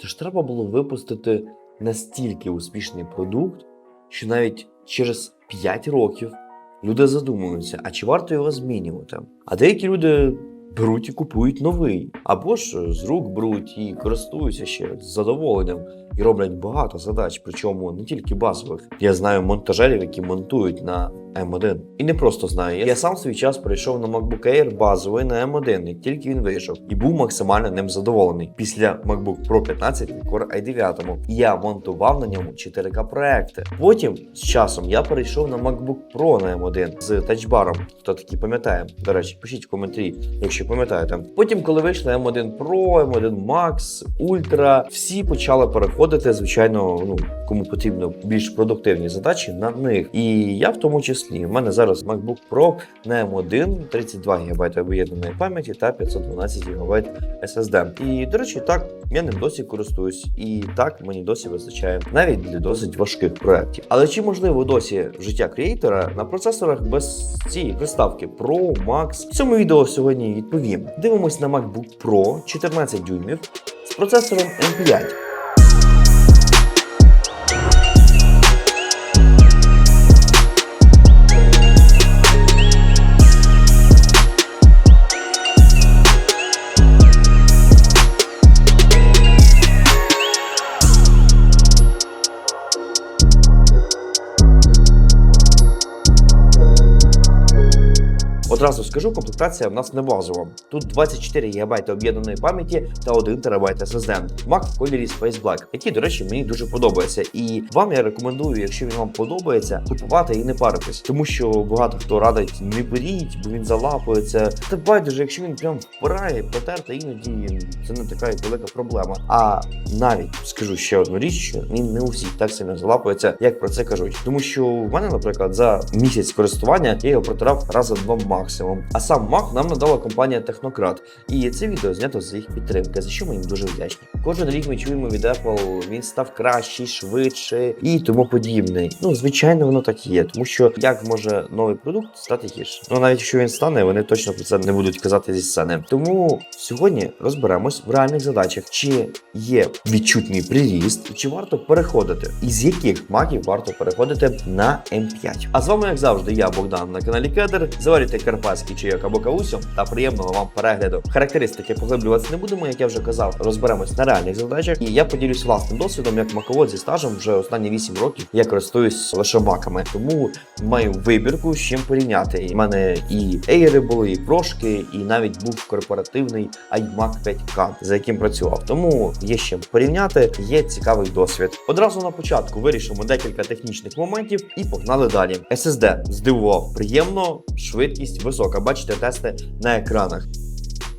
Це ж треба було випустити настільки успішний продукт, що навіть через 5 років люди задумуються, а чи варто його змінювати? А деякі люди беруть і купують новий, або ж з рук беруть і користуються ще з задоволенням і роблять багато задач, причому не тільки базових. Я знаю монтажерів, які монтують на M1. І не просто знаю. Я сам свій час прийшов на MacBook Air базовий на M1, як тільки він вийшов, і був максимально ним задоволений. Після MacBook Pro 15 і Core i9 я монтував на ньому 4К проекти. Потім з часом я перейшов на MacBook Pro на M1 з тачбаром. Хто такі пам'ятає? До речі, пишіть в коментарі, якщо пам'ятаєте. Потім, коли вийшли M1 Pro, M1 Max, Ultra, всі почали переходити, звичайно, ну кому потрібно більш продуктивні задачі на них. І я в тому числі. У мене зараз MacBook Pro на M1, 32 ГБ об'єднаної пам'яті та 512 ГБ SSD. І, до речі, так, я ним досі користуюсь, і так мені досі вистачає навіть для досить важких проєктів. Але чи можливо досі життя креатора на процесорах без цієї приставки Pro, Max? В цьому відео сьогодні відповім. Дивимось на MacBook Pro 14 дюймів з процесором M5. Одразу скажу, комплектація в нас не базова. Тут 24 ГБ об'єднаної пам'яті та 1 ТБ SSD. Mac в кольорі Space Black, який, до речі, мені дуже подобається. І вам я рекомендую, якщо він вам подобається, купувати і не паритись, тому що багато хто радить не беріть, бо він залапується. Та байдуже, якщо він прям впирає, потерти, іноді це не така велика проблема. А навіть скажу ще одну річ, що він не у всіх так сильно залапується, як про це кажуть. Тому що в мене, наприклад, за місяць користування я його протирав рази два максимум. А сам Mac нам надала компанія Технократ. І це відео знято з їх підтримки, за що ми їм дуже вдячні. Кожен рік ми чуємо від Apple, він став кращий, швидший і тому подібне. Ну, звичайно, воно так і є, тому що як може новий продукт стати гірше? Ну навіть якщо він стане, вони точно про це не будуть казати зі сцени. Тому сьогодні розберемось в реальних задачах, чи є відчутний приріст, і чи варто переходити, і з яких маків варто переходити на M5. А з вами, як завжди, я Богдан на каналі Кедр. Заварюйте карпатський чайок або кавусю та приємного вам перегляду. Характеристики поглиблюватися не будемо, як я вже казав, розберемось на реальних задачах. І я поділюсь власним досвідом, як маковод зі стажем вже останні 8 років. Я користуюсь лише маками, тому маю вибірку з чим порівняти. У мене і ейри були, і прошки, і навіть був корпоративний iMac 5K, за яким працював. Тому є чим порівняти, є цікавий досвід. Одразу на початку вирішимо декілька технічних моментів і погнали далі. SSD здивував приємно, швидкість висока. Бачите тести на екранах.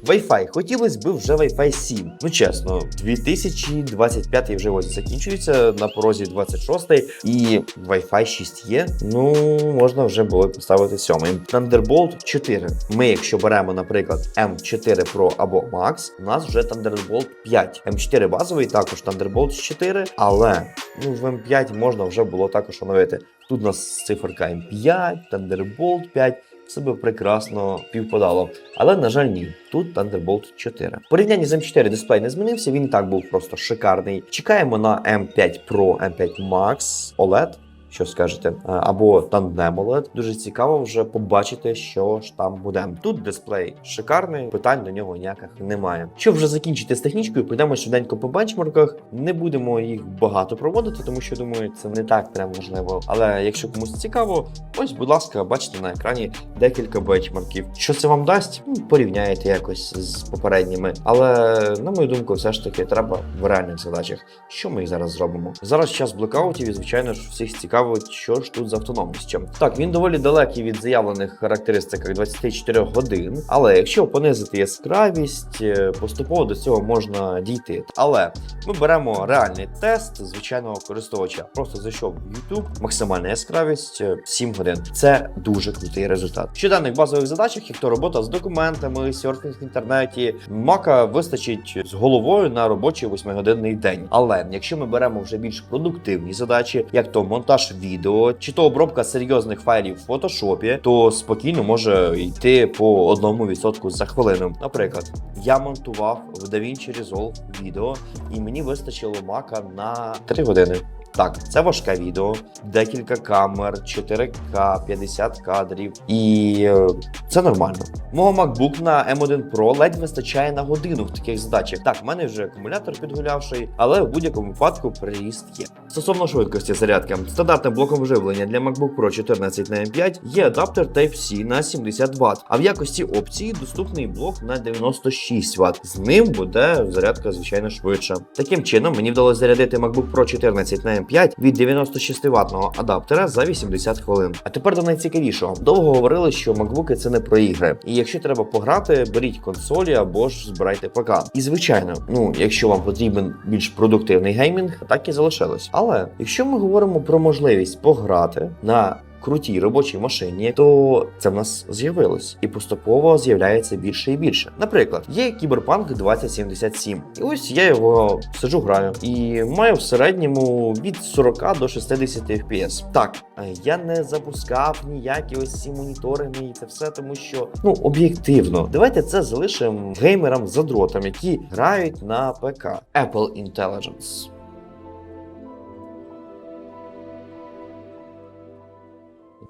Wi-Fi. Хотілося б вже Wi-Fi 7. Ну чесно, 2025 вже ось закінчується на порозі 26 і Wi-Fi 6 є. Ну можна вже було поставити 7. Thunderbolt 4. Ми, якщо беремо, наприклад, M4 Pro або Max, у нас вже Thunderbolt 5. M4 базовий, також Thunderbolt 4, але ну в M5 можна вже було також оновити. Тут у нас циферка M5, Thunderbolt 5 все би прекрасно півпадало. Але, на жаль, ні. Тут Thunderbolt 4. В порівнянні з M4 дисплей не змінився, він і так був просто шикарний. Чекаємо на M5 Pro, M5 Max OLED. Що скажете? Або Tandem OLED. Дуже цікаво вже побачити, що ж там буде. Тут дисплей шикарний, питань до нього ніяких немає. Щоб вже закінчити з технічкою, підемо швиденько по бенчмарках. Не будемо їх багато проводити, тому що думаю, це не так прям важливо. Але якщо комусь цікаво, ось, будь ласка, бачите на екрані декілька бенчмарків. Що це вам дасть? Ну, Порівняєте якось з попередніми. Але на мою думку, все ж таки треба в реальних задачах. Що ми їх зараз зробимо? Зараз час блокаутів, і звичайно ж всіх цікавить, що ж тут з автономністю. Так, він доволі далекий від заявлених характеристик 24 годин. Але якщо понизити яскравість, е, поступово до цього можна дійти. Але ми беремо реальний тест звичайного користувача. Просто зайшов в YouTube, максимальна яскравість е, 7 годин. Це дуже крутий результат. В щоденних базових задачах, як то робота з документами, серфінг в інтернеті, мака вистачить з головою на робочий 8-годинний день. Але якщо ми беремо вже більш продуктивні задачі, як то монтаж монтаж відео, чи то обробка серйозних файлів в фотошопі, то спокійно може йти по одному відсотку за хвилину. Наприклад, я монтував в DaVinci Resolve відео, і мені вистачило мака на 3 години. Так, це важке відео, декілька камер, 4К, 50 кадрів, і е, це нормально. Мого MacBook на M1 Pro ледь вистачає на годину в таких задачах. Так, в мене вже акумулятор підгулявший, але в будь-якому випадку приріст є. Стосовно швидкості зарядки, стандартним блоком живлення для MacBook Pro 14 на M5 є адаптер Type-C на 70 Вт, а в якості опції доступний блок на 96 Вт. З ним буде зарядка, звичайно, швидша. Таким чином, мені вдалося зарядити MacBook Pro 14 на M5 від 96 ватного адаптера за 80 хвилин. А тепер до найцікавішого. Довго говорили, що макбуки це не про ігри. І якщо треба пограти, беріть консолі або ж збирайте ПК. І звичайно, ну якщо вам потрібен більш продуктивний геймінг, так і залишилось. Але якщо ми говоримо про можливість пограти на крутій робочій машині, то це в нас з'явилось і поступово з'являється більше і більше. Наприклад, є Cyberpunk 2077, і ось я його сиджу граю і маю в середньому від 40 до 60 FPS. Так, е, я не запускав ніякі ось ці моніторинги і це все, тому що ну об'єктивно, давайте це залишимо геймерам задротам, які грають на ПК. Apple Intelligence.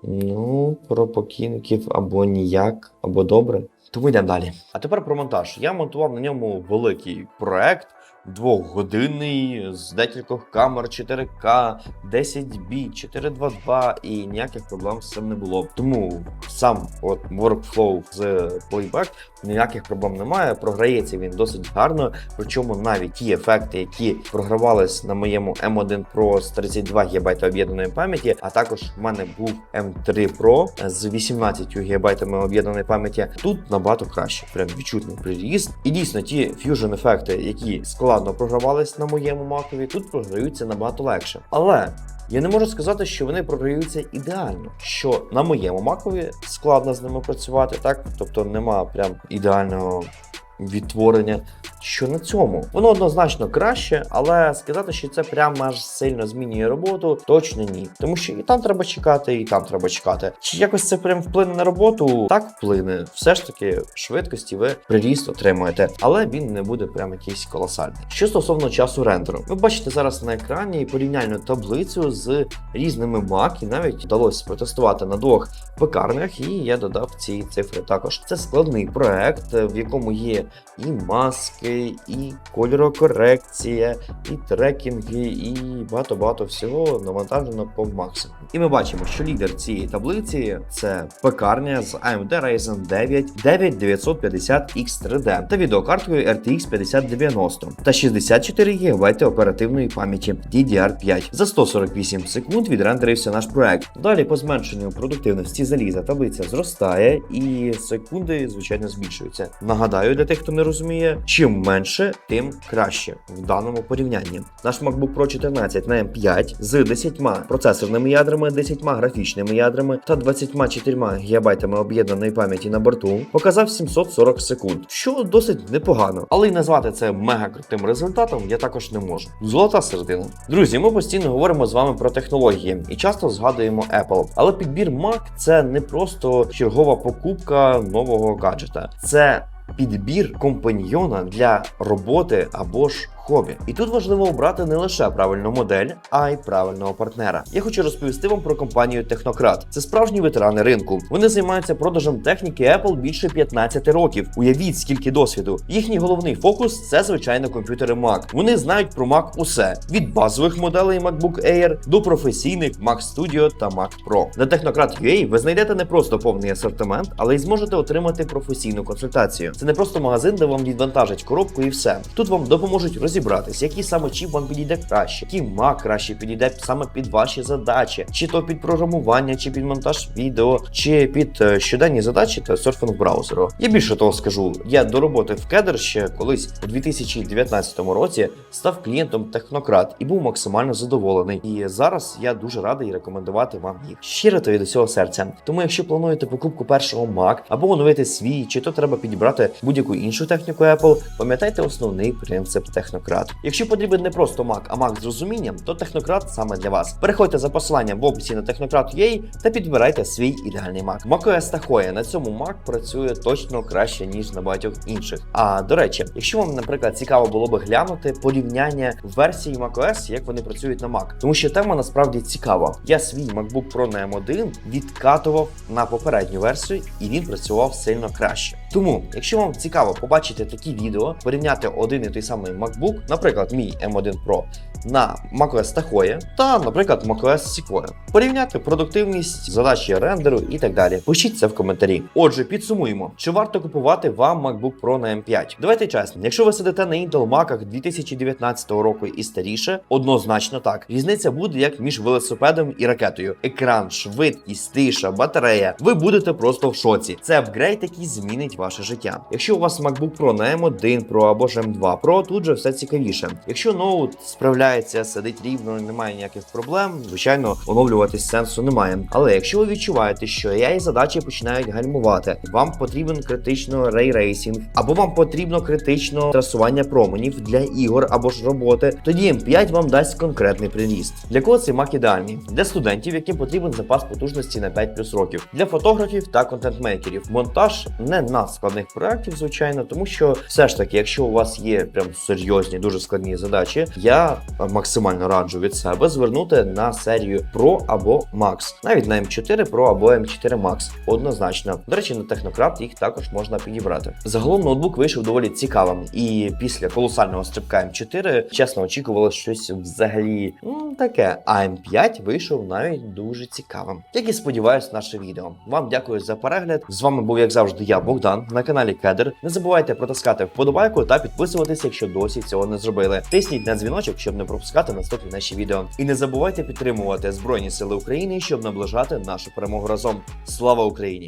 Ну, про покійників або ніяк, або добре. Тому йдемо далі. А тепер про монтаж. Я монтував на ньому великий проект, двохгодинний, з декількох камер 4К, 10B, 422 і ніяких проблем з цим не було. Тому сам от workflow з Playback ніяких проблем немає. Програється він досить гарно. Причому навіть ті ефекти, які програвались на моєму M1 Pro з 32 ГБ об'єднаної пам'яті, а також в мене був M3 Pro з 18 ГБ об'єднаної пам'яті. Тут набагато краще. Прям відчутний приріст. І дійсно ті фьюжн ефекти, які складно програвались на моєму макові, тут програються набагато легше. Але я не можу сказати, що вони продаються ідеально. Що на моєму макові складно з ними працювати, так тобто нема прям ідеального відтворення. Що на цьому воно однозначно краще, але сказати, що це прям аж сильно змінює роботу, точно ні. Тому що і там треба чекати, і там треба чекати. Чи якось це прям вплине на роботу? Так вплине. Все ж таки, швидкості ви приріст отримуєте, але він не буде прям якийсь колосальний. Що стосовно часу рендеру, ви бачите зараз на екрані порівняльну таблицю з різними Mac, і навіть вдалося протестувати на двох пекарнях, і я додав ці цифри також. Це складний проект, в якому є і маски, і кольорокорекція, і трекінги, і багато-багато всього навантажено по максимуму. І ми бачимо, що лідер цієї таблиці це пекарня з AMD Ryzen 9 9950X3D та відеокарткою RTX 5090 та 64 ГБ оперативної пам'яті DDR5. За 148 секунд відрендерився наш проект. Далі по зменшенню продуктивності заліза таблиця зростає і секунди, звичайно, збільшуються. Нагадаю, для тих, хто не розуміє, чим менше, тим краще в даному порівнянні. Наш MacBook Pro 14 на M5 з 10 процесорними ядрами, 10 графічними ядрами та 24 ГБ об'єднаної пам'яті на борту показав 740 секунд, що досить непогано. Але й назвати це мега крутим результатом я також не можу. Золота середина. Друзі, ми постійно говоримо з вами про технології і часто згадуємо Apple. Але підбір Mac це не просто чергова покупка нового гаджета. Це підбір компаньйона для роботи або ж хобі. І тут важливо обрати не лише правильну модель, а й правильного партнера. Я хочу розповісти вам про компанію Технократ. Це справжні ветерани ринку. Вони займаються продажем техніки Apple більше 15 років. Уявіть, скільки досвіду. Їхній головний фокус це звичайно комп'ютери Mac. Вони знають про Mac усе від базових моделей MacBook Air до професійних Mac Studio та Mac Pro. На Technocrat.ua ви знайдете не просто повний асортимент, але й зможете отримати професійну консультацію. Це не просто магазин, де вам відвантажать коробку і все. Тут вам допоможуть розібратись, який саме чіп вам підійде краще, який Mac краще підійде саме під ваші задачі, чи то під програмування, чи під монтаж відео, чи під е, щоденні задачі та серфінг браузеру. Я більше того скажу, я до роботи в Кедр ще колись у 2019 році став клієнтом Технократ і був максимально задоволений. І зараз я дуже радий рекомендувати вам їх. Щиро та від усього серця. Тому, якщо плануєте покупку першого Mac або оновити свій, чи то треба підібрати будь-яку іншу техніку Apple, пам'ятайте основний принцип Технократ. Технократ. Якщо потрібен не просто Mac, а Mac з розумінням, то технократ саме для вас. Переходьте за посиланням в описі на технократ.ua та підбирайте свій ідеальний Mac. macOS Tahoe на цьому Mac працює точно краще ніж на багатьох інших. А до речі, якщо вам, наприклад, цікаво було би глянути порівняння версій macOS, як вони працюють на Mac, тому що тема насправді цікава. Я свій MacBook Pro на M1 відкатував на попередню версію, і він працював сильно краще. Тому, якщо вам цікаво побачити такі відео, порівняти один і той самий MacBook, наприклад, мій M1 Pro на macOS Tahoe та, наприклад, macOS Sequoia, порівняти продуктивність, задачі рендеру і так далі. Пишіть це в коментарі. Отже, підсумуємо, чи варто купувати вам MacBook Pro на M5. Давайте чесно, якщо ви сидите на Intel Macах 2019 року і старіше, однозначно так. Різниця буде як між велосипедом і ракетою. Екран, швидкість, тиша, батарея. Ви будете просто в шоці. Це апгрейд, який змінить ваше життя. Якщо у вас MacBook Pro на M1 Pro або ж M2 Pro, тут же все цікавіше. Якщо ноут справляється, сидить рівно, немає ніяких проблем, звичайно, оновлюватись сенсу немає. Але якщо ви відчуваєте, що AI задачі починають гальмувати, вам потрібен критично рейрейсінг, або вам потрібно критично трасування променів для ігор або ж роботи, тоді M5 вам дасть конкретний приріст. Для кого цей Mac ідеальний? Для студентів, яким потрібен запас потужності на 5 плюс років, для фотографів та контент-мейкерів. Монтаж не надскладних проєктів, звичайно, тому що все ж таки, якщо у вас є прям серйозні, дуже складні задачі, я максимально раджу від себе звернути на серію Pro або Max, навіть на M4 Pro або M4 Max. Однозначно. До речі, на Технократ їх також можна підібрати. Загалом ноутбук вийшов доволі цікавим, і після колосального стрибка M4, чесно, очікувало щось взагалі таке. А M5 вийшов навіть дуже цікавим. Як і сподіваюсь, наше відео. Вам дякую за перегляд. З вами був, як завжди, я Богдан на каналі Кедр. Не забувайте протискати вподобайку та підписуватися, якщо досі цього не зробили. Тисніть на дзвіночок, щоб не пропускати наступні наші відео. І не забувайте підтримувати Збройні Сили України, щоб наближати нашу перемогу разом. Слава Україні!